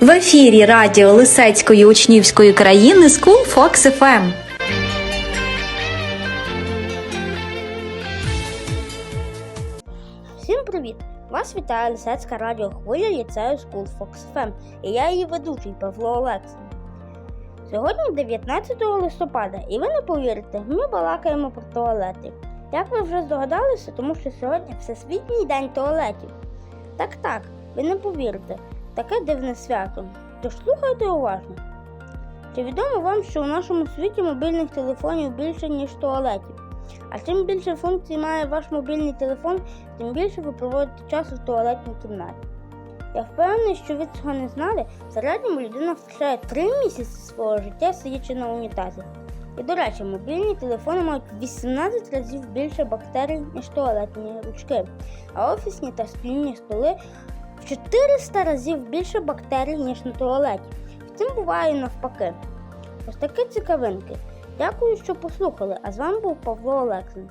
В ефірі радіо Лисецької учнівської країни School Fox FM. Всім привіт! Вас вітає Лисецька радіохвиля ліцею School Fox FM і я її ведучий Павло Олексин. Сьогодні 19 листопада, і ви не повірите, ми балакаємо про туалети. Як ви вже здогадалися, тому що сьогодні Всесвітній день туалетів. Так так, ви не повірите, таке дивне свято. Тож слухайте уважно. Чи відомо вам, що у нашому світі мобільних телефонів більше, ніж туалетів? А чим більше функцій має ваш мобільний телефон, тим більше ви проводите часу в туалетній кімнаті. Я впевнений, що ви цього не знали. В середньому людина втрачає 3 місяці свого життя сидячи на унітазі. І до речі, мобільні телефони мають 18 разів більше бактерій, ніж туалетні ручки, а офісні та спільні столи 400 разів більше бактерій, ніж на туалеті. Втім, буває навпаки. Ось такі цікавинки. Дякую, що послухали. А з вами був Павло Олексин.